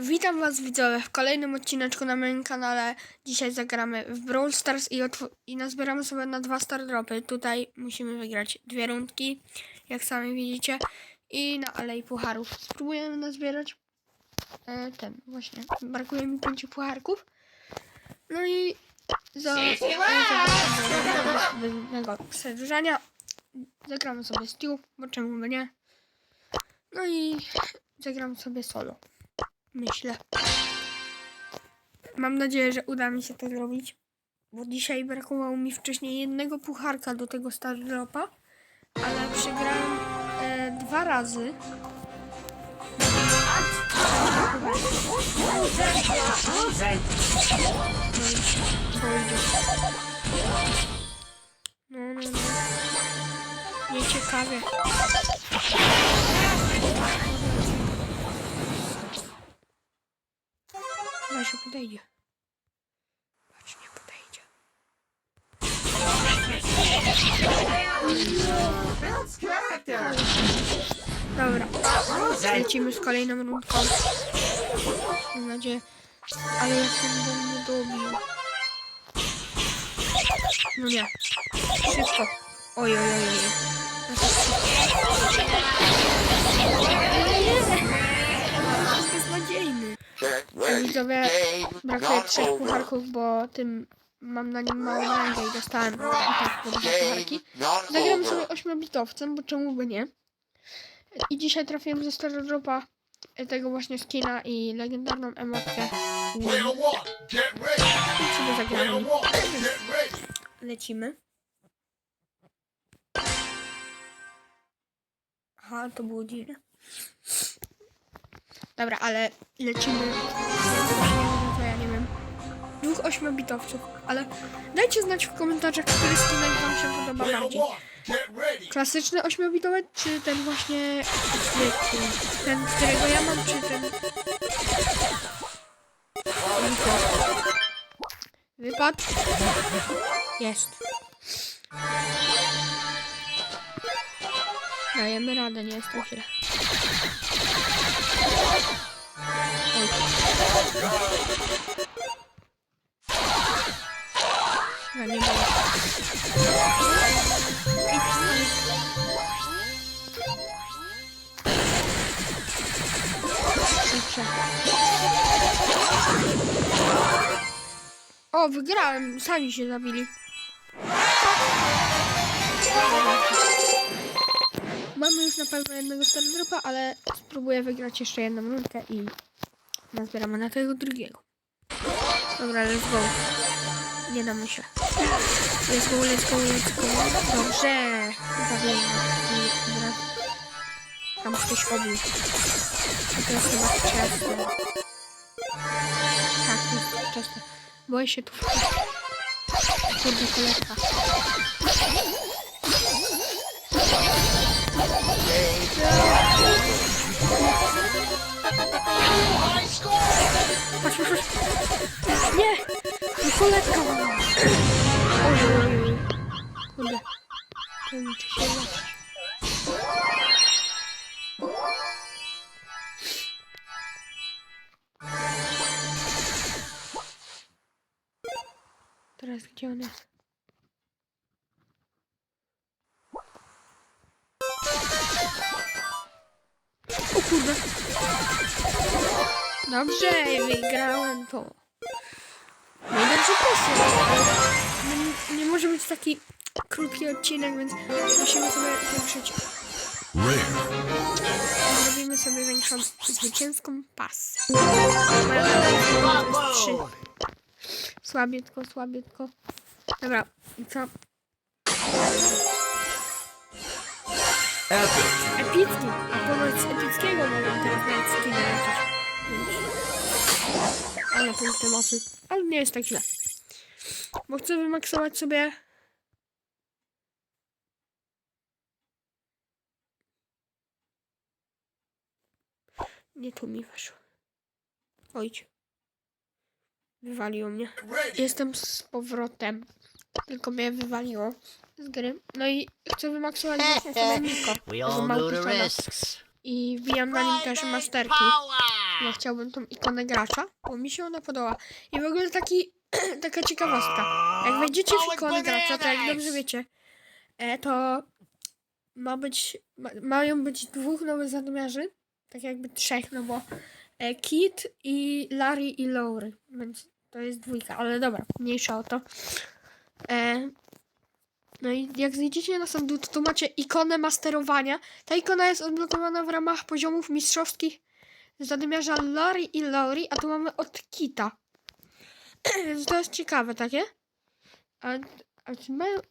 Witam Was widzowie w kolejnym odcineczku na moim kanale. Dzisiaj zagramy w Brawl Stars i, i nazbieramy sobie na dwa star dropy. Tutaj musimy wygrać dwie rundki, jak sami widzicie. I na Alei Pucharów spróbujemy nazbierać e, ten właśnie. Brakuje mi pięciu pucharków. No i za, pewnego przedłużania zagramy sobie Stew, bo czemu by nie. No i zagram sobie solo. Myślę. Mam nadzieję, że uda mi się to zrobić. Bo dzisiaj brakowało mi wcześniej jednego pucharka do tego Star Dropa. Ale przegrałem e, dwa razy. No, no, no. Nieciekawie. Podejdzie. Patrz, nie podejdzie. Dobra, lecimy z kolejną rundką. Mam nadzieję, ale jak ten do mnie dobił. No nie, szybko. Oj, oj, oj, oj. Beznadziejny. Widzowie, brakuje trzech pucharków, bo tym mam na nim małą rangę i dostałem i tak po dwa pucharki. Zagram sobie ośmiobitowcem, bo czemu by nie. I dzisiaj trafiłem ze Star Dropa e, tego właśnie skina i legendarną emotkę. I sobie zagramy. Lecimy. Aha, to było dziwne. Dobra, ale lecimy. To ja nie wiem. Dwóch ośmiobitowców, ale dajcie znać w komentarzach, który skinek wam się podoba bardziej. Klasyczny ośmiobitowy, czy ten właśnie ten, którego ja mam, czy ten Wypad. Jest. Dajemy radę, nie jest tak źle. Ja nie boję. Dobrze. O, wygrałem. Sami się zabili. Mamy już na pewno jednego Stardropa, ale spróbuję wygrać jeszcze jedną rundkę i nazbieramy na tego drugiego. Dobra, let's go. Nie damy się. Let's go, let's go, let's go. Dobrze. Zabijmy. I teraz Tam ktoś obił. A to jest chyba wczesne. Tak, to jest wczesne. Boję się tu. Kurde, koleżka. Patrz, Koleżka mam. Oj. Kurde. To muszę się. Teraz gdzie on jest? O kurde. Dobrze, wygrałem to. Poszło. No, nie może być taki krótki odcinek, więc musimy sobie zwiększyć. Zrobimy sobie większą zwycięską jest trzy. Słabiutko, słabiutko. Dobra, i co? Epicki. A ponoć z epickiego mogą teraz nawet skiny lecieć. Ale punkty mocy. Ale nie jest tak źle. Bo chcę wymaksować sobie... Nie tu mi weszło. Ojcie. Wywaliło mnie. Jestem z powrotem. Tylko mnie wywaliło z gry. No i chcę wymaksować właśnie sobie Miko. I wbijam na nim też masterki. No chciałbym tą ikonę gracza, bo mi się ona podoba. I w ogóle taki, taka ciekawostka. Jak wejdziecie w gracza, to jak dobrze wiecie, e, to ma być, ma, mają być dwóch nowych zadymiarzy. Tak jakby trzech, no bo e, Kit i Larry i Lowry. Więc to jest dwójka, ale dobra, mniejsza o to. E, no i jak zejdziecie na dół, to tu macie ikonę masterowania. Ta ikona jest odblokowana w ramach poziomów mistrzowskich zadymiarza Lori i Lori, a tu mamy od Kita. To jest ciekawe, takie. A, a,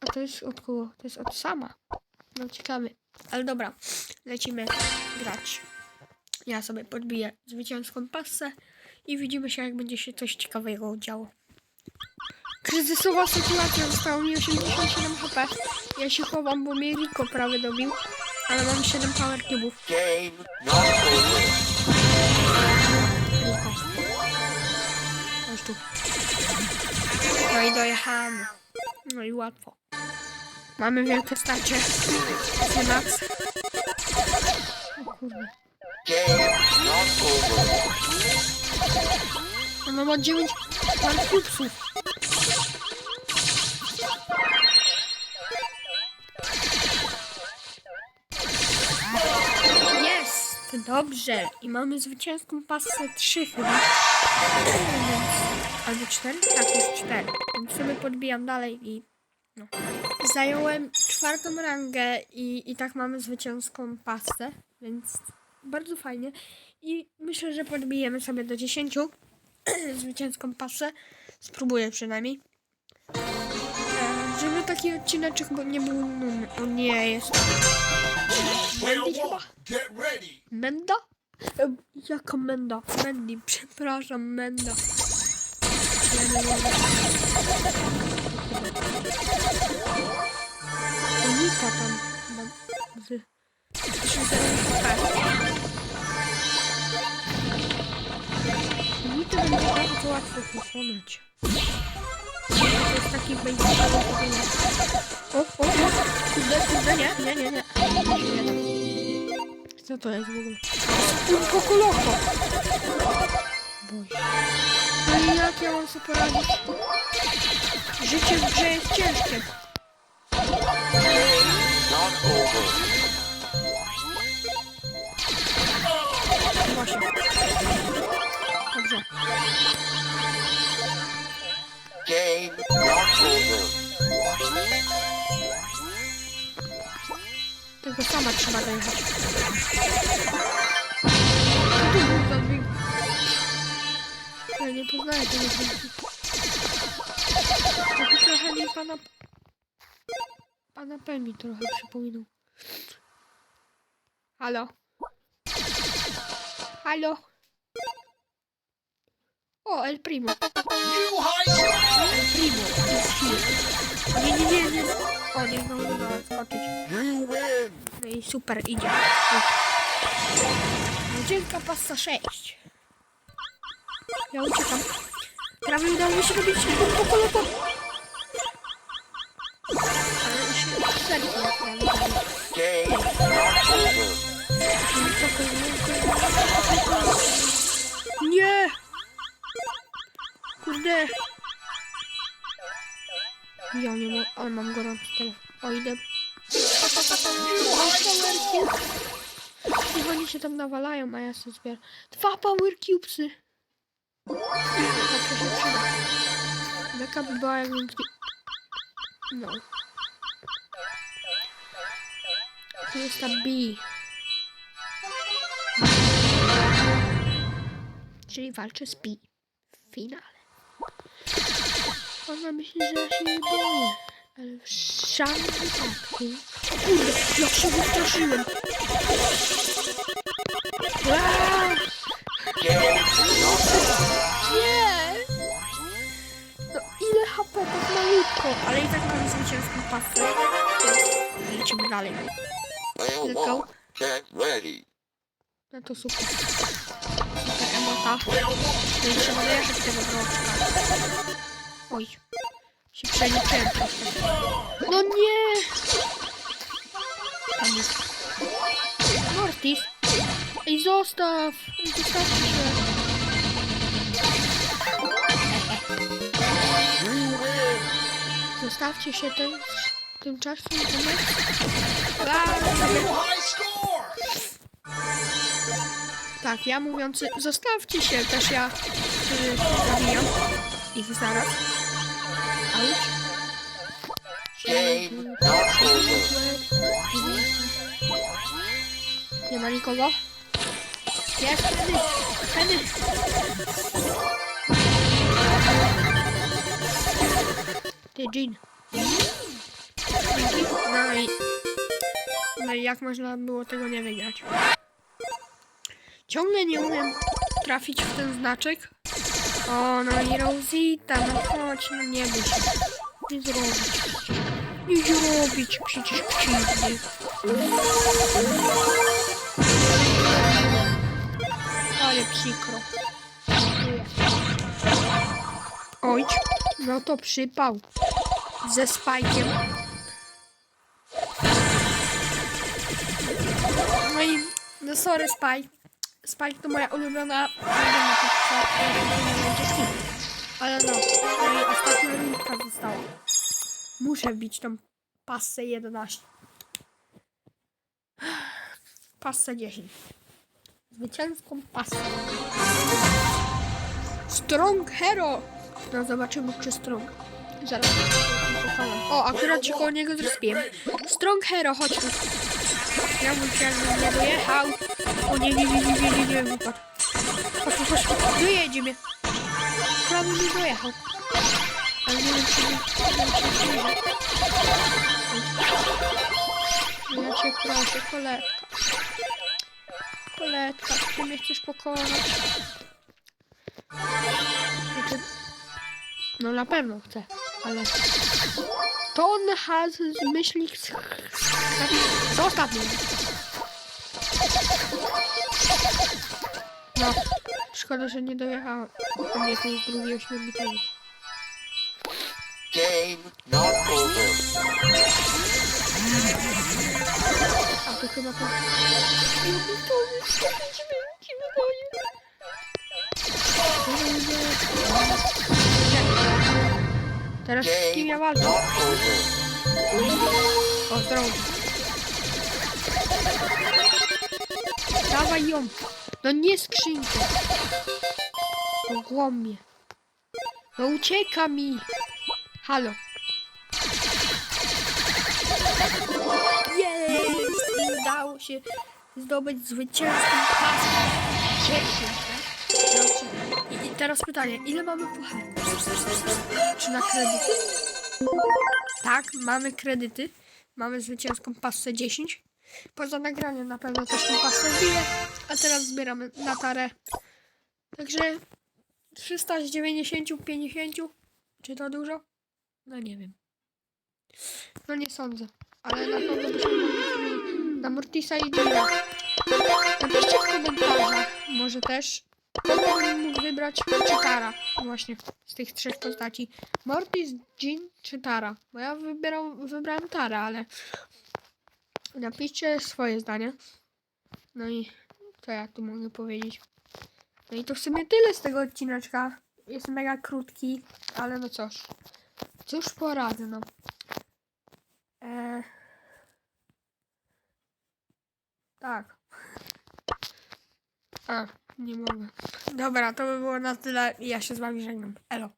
a to jest od kogo? To jest od sama. No ciekawy. Ale dobra, lecimy grać. Ja sobie podbiję zwycięską pasę i widzimy się, jak będzie się coś ciekawego działo. Kryzysowa sytuacja, zostało mi 87 HP. Ja się chowam, bo mnie Rico prawie dobił. Ale mam 7 power cubów. No i dojechamy. No i łatwo. Mamy wielkie starcie. Synax. O kurde. Ona ma 9 power Dobrze. I mamy zwycięską pasę 3 chyba. Albo 4? Tak, już 4. Więc sobie podbijam dalej i no. Zająłem czwartą rangę i, i tak mamy zwycięską pasę, więc bardzo fajnie. I myślę, że podbijemy sobie do 10 zwycięską pasę. Spróbuję przynajmniej. Taki odcineczek bo nie był nudny. O nie, jest Mandy chyba? Menda? Jaka Menda? Mandy, przepraszam, Menda. Ja nie. Unika tam mam z 37 HP. Unika będzie bardzo łatwo pokonać. To jest taki basicowy pokonek. O, o, o, kurde, kurde, nie, nie, nie, nie. Co to jest w ogóle? Un poco loco. Boże. No i jak ja mam sobie poradzić? Życie w grze jest ciężkie. Tylko sama trzeba dojechać. Co to był za dźwięk? Ja nie poznaję tego dźwięku. Taki trochę mi pana... Pana P mi trochę przypominał. Halo? Halo? O, El Primo. El Primo. Nie, nie, nie, nie. O, nie udało skoczyć. No i super, idzie. Zwycięska pasta 6. Ja uciekam. Prawie udało mi się robić po koloko. Ale już not over. Nie! Kurde! Ja nie mam, ale mam gorący telefon. O, idę. Niech oni się tam nawalają, a ja sobie zbieram. Dwa power cubesy! Tak się przyda. Jaka by była jakbym... No. Tu jest ta B. Czyli walczę z P w finale. Ona myśli, że ja się nie boję. Ale w żadnym wypadku. Kurde, jak się wystraszyłem. Nie! No ile HP, tak malutko. Ale i tak mamy zwycięską pasę. Lecimy dalej. Ready. No to super. Super emota. No i trzeba dojechać tego droczka. Oj. Się przeliczyłem. No nie! Tam jest. Mortis. I zostaw! Ej, Zostawcie się! Zostawcie się tym, tymczasem. Tak, ja mówiący, zostawcie się, też ja y, zabijam ich zaraz. Nie ma nikogo? Jest, Henry! Henry! Ty, Jean. Dzięki. No i... No i jak można było tego nie wygrać? Ciągle nie umiem trafić w ten znaczek. O, no i Rosita, no chodź, no nie bój się. Nie zrobić. Nie zrobić przecież krzywdy. Ale przykro. Oj, no to przypał. Ze spajkiem. No i, no sorry Spike. Spike to moja ulubiona. Ale no, no i ostatnia rundka została. Muszę wbić tą passę 11. Passę 10. Zwycięską pasę. Strong Hero! No zobaczymy, czy Strong. Zaraz. O, akurat się koło niego zrespiłem. Strong Hero, chodź. Ja bym chciał, żebym nie dojechał. O nie, nie, nie, nie, nie, nie, nie, wypadł. Chodź, chodź, chodź. Dojedzie mnie. Prawie mi dojechał. Ale nie wiem, czy nie, nie wiem, czy przyjdzie. Ja cię proszę, koletka. Koletka, ty mnie chcesz pokonać. Znaczy, no na pewno chcę, ale... To on has z myśli... Zostaw mnie. No, szkoda, że nie dojechałem. To jest drugi ośmiobitowy. Game not over. A to chyba to... Teraz z kim ja walczę? O, zdrowo. Dawaj ją. No nie skrzynkę. No głomie. No ucieka mi. Halo. Jest! Udało się zdobyć zwycięską pasę. Cieszę się. Teraz pytanie, ile mamy pucharów? Czy na kredyty? Tak, mamy kredyty. Mamy zwycięską pasę 10. Poza nagraniem na pewno też tą pasę wbiję. A teraz zbieramy na tarę. Także 300 z 90, 50. Czy to dużo? No nie wiem. No nie sądzę. Ale na pewno byśmy mogli na Mortisa i Gina. Napiszcie w komentarzach. Może też. Mógł wybrać? Czy Tara? Właśnie, z tych trzech postaci. Mortis, Jean czy Tara? Bo ja wybierał, wybrałem Tara, ale napiszcie swoje zdanie. No i co ja tu mogę powiedzieć? No i to w sumie tyle z tego odcineczka. Jest mega krótki, ale no cóż. Cóż poradzę, no. Eee... Tak. A, nie mogę. Dobra, to by było na tyle. Ja się z wami żegnam. Elo.